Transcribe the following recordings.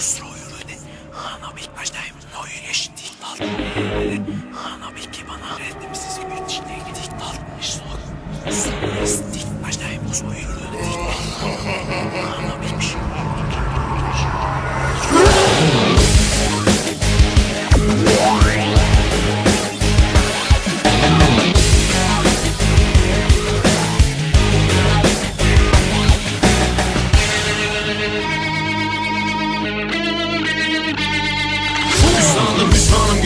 Ustroyunu Han habe ich beim neuen Eşitlik aldım. Han habe ich bana reddimsiz güçle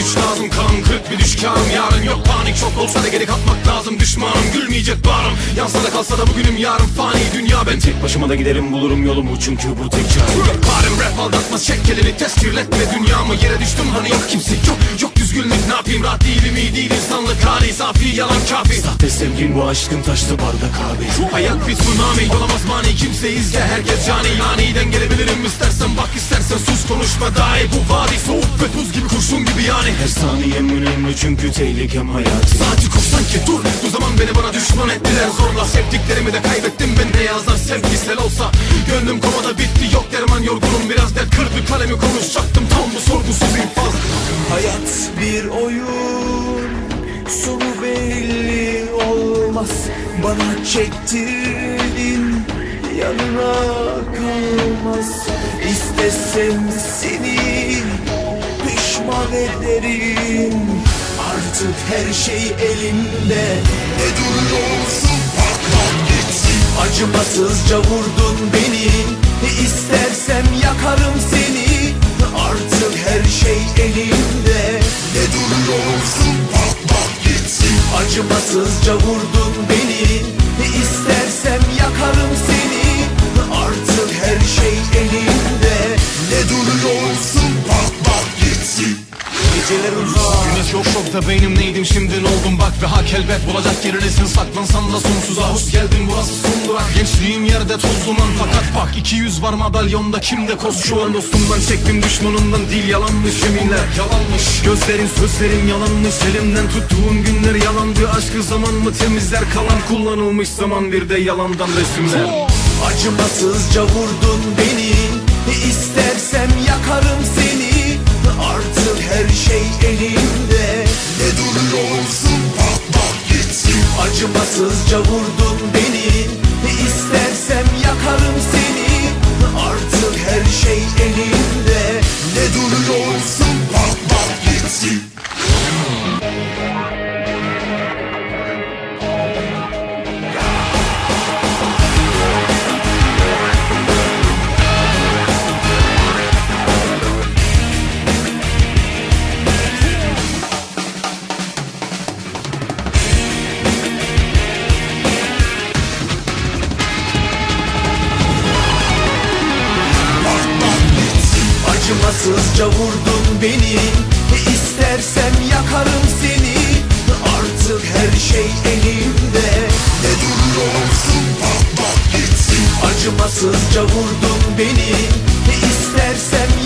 güç lazım kan kırık bir düşkanım Yarın yok panik çok olsa da geri katmak lazım. Düşmanım Gülmeyecek bağrım. Yansa da kalsa da bugünüm yarın fani. Dünya ben tek başıma da giderim bulurum yolumu. Çünkü bu tek çare. Yok parim rap aldatmaz çek elini test kirletme. Dünyamı Yere düştüm hani yok kimse yok yok düzgünlük ne yapayım rahat değilim iyi değil insanlık hali Safi yalan kafi. Sahte sevgin bu aşkın taştı bardak abi Hayat bir tsunami olamaz mani. Kimse izle herkes cani. Aniden gelebilirim istersen bak istersen sus konuşma dahi Bu vadi soğuk ve tuz gibi kurşun gibi yani. Her saniyem önemli çünkü tehlikem hayatı Saati kursan ki dur bu zaman beni bana düşman ettiler. Zorla Sevdiklerimi de kaybettim ben ne yazar sevgisel olsa. Gönlüm komada bitti yok derman yorgunum biraz dert kırdı kalemi konuşacaktım tam bu sorgusuz infaz. Hayat bir oyun Sonu belli olmaz. Bana çektirdin Yanına kalmaz İstesem seni Pişman ederim. Artık her şey elimde Ne duruyorsun? Patlat gitsin. Acımasızca vurdun beni. İstersem yakarım seni. Artık her şey elimde Ne duruyorsun? Patlat gitsin. Acımasızca vurdun beni Şokta beynim neydim şimdi ne oldum? Bak ve hak elbet bulacak. Yerinesin saklansan da sonsuza hoş geldin. Burası son durak. Gençliğim yerde toz duman. Fakat bak 200 var madalyonda. Kimde koz? Şu an dostumdan çektim düşmanımdan dil yalanmış yeminler. Yalanmış. Gözlerin sözlerin yalanmış. Elimden tuttuğum günler yalandı. Aşkı zaman mı temizler? Kalan kullanılmış zaman bir de yalandan resimler. Acımasızca vurdun beni. İstersem yakarım seni. Artık her şey Acımasızca vurdun beni İstersem yakarım seni. Artık her şey elimde. Ne duruyorsun? Patlat gitsin. Acımasızca vurdun beni İstersem